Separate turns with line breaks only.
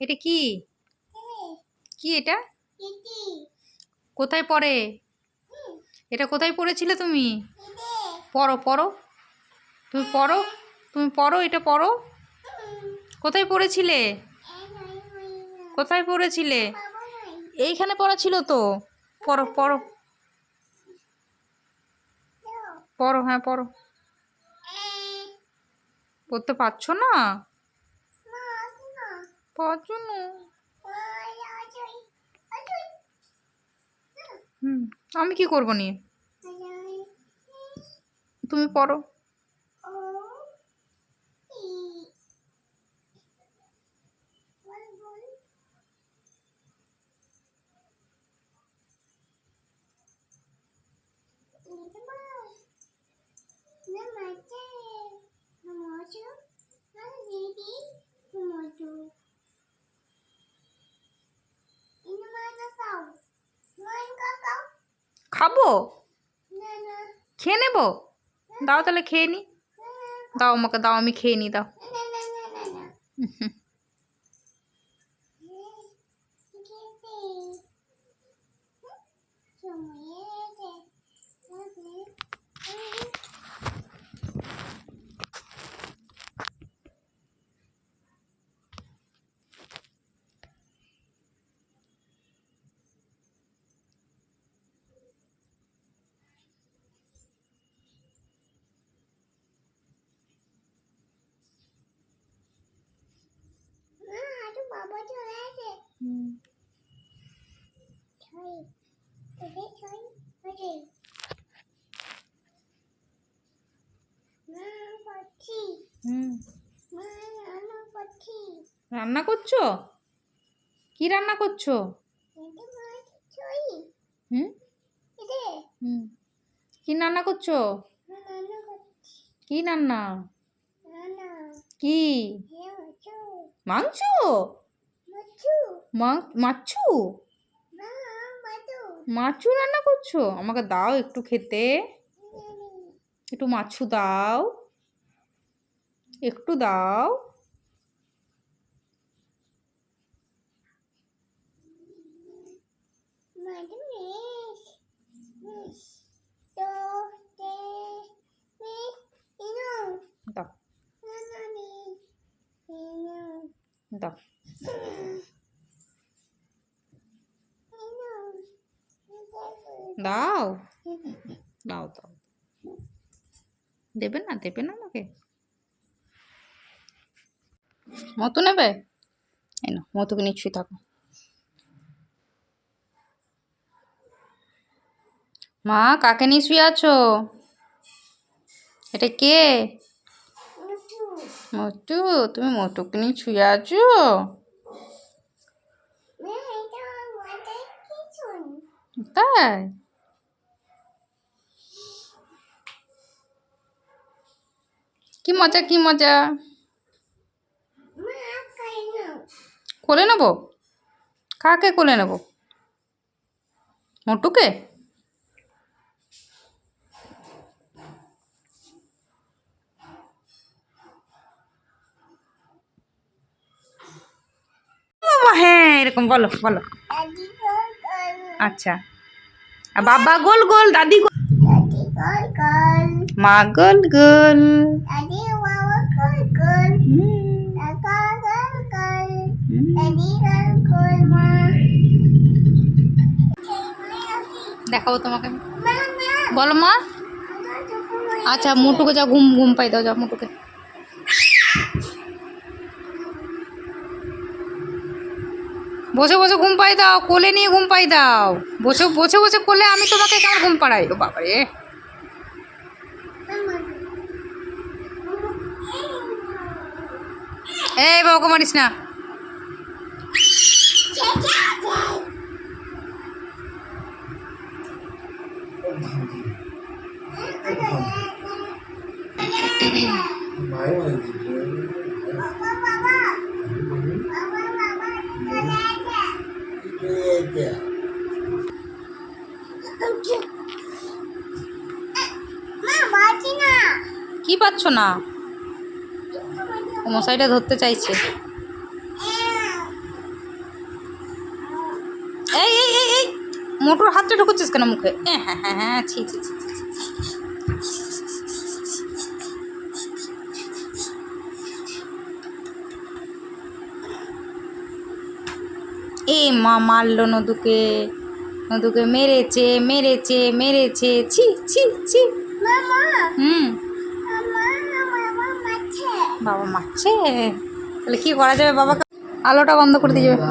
এটা কি? কি? এটা? কোথায় পড়ে? এটা কোথায় পড়েছিলে তুমি? পড়ো পড়ো। তুমি পড়ো? তুমি পড়ো এটা পড়ো? কোথায় পড়েছিলে? কোথায় পড়েছিলে? এইখানে পড়া ছিল তো? পড়ো পড়ো। পড়ো হ্যাঁ পড়ো। পড়তে পারছ না? না হুম আমি কি করব নিয়ে? তুমি পড়ো। খাব? খেয়ে নেব? দাও তাহলে খেয়ে নি। দাও আমাকে দাও আমি খেয়ে নি দাও হুম,
বাবা চলে আসে
হুম।
ছয় ওদের ছয় ওরে মা পাচ্ছি
হুম
মা রান্না
করছ? কি রান্না করছ? হুম? কি রান্না করছ? কি রান্না? কি? মাংস?
মাছু
মা- মাছু রান্না করছ? আমাকে দাও একটু খেতে। একটু মাছু দাও। একটু দাও। দাও। দাও। দাও। দাও দাও। দেবে না দেবে না আমাকে। মতো নেবে? এই না মতুকে নিচ্ছুই থাকো। মা কাকে নিয়ে শুয়ে আছো? এটা কে? মটু। তুমি মটুকে নিয়ে শুয়ে আছো? তাই? কি মজা কি মজা? কোলে নেব? কাকে কোলে নেব? মোটুকে? হ্যাঁ এরকম বলো বলো। আচ্ছা। আর বাবা গোল গোল দাদি গোল। মা গোল গোল। দেখাবো তোমাকে। বলো মা। আচ্ছা মুটুকে যাও, ঘুম ঘুম পাই দাও, যাও মুটুকে। বসে বসে ঘুম পাই দাও, কোলে নিয়ে ঘুম পাই দাও। বসে বসে বসে কোলে আমি তোমাকে কেমন ঘুম পাড়াই? ও বাবা রে এই বাবা মারিস না
মা বাঁচি না।
কি পাচ্ছ না? মশাইটা ধরতে চাইছে। মোটুর হাতটা ঢুকুচ্ছিস কেন মুখে? এ, হ্যাঁ হ্যাঁ হ্যাঁ ছি ছি ছি। এ মা মারলো নদুকে নদুকে মেরেছে মেরেছে মেরেছে ছি ছি ছি। হুম। বাবা মারছে। তাহলে কি করা যাবে বাবাকে? আলোটা বন্ধ করে দিয়ে যাবে।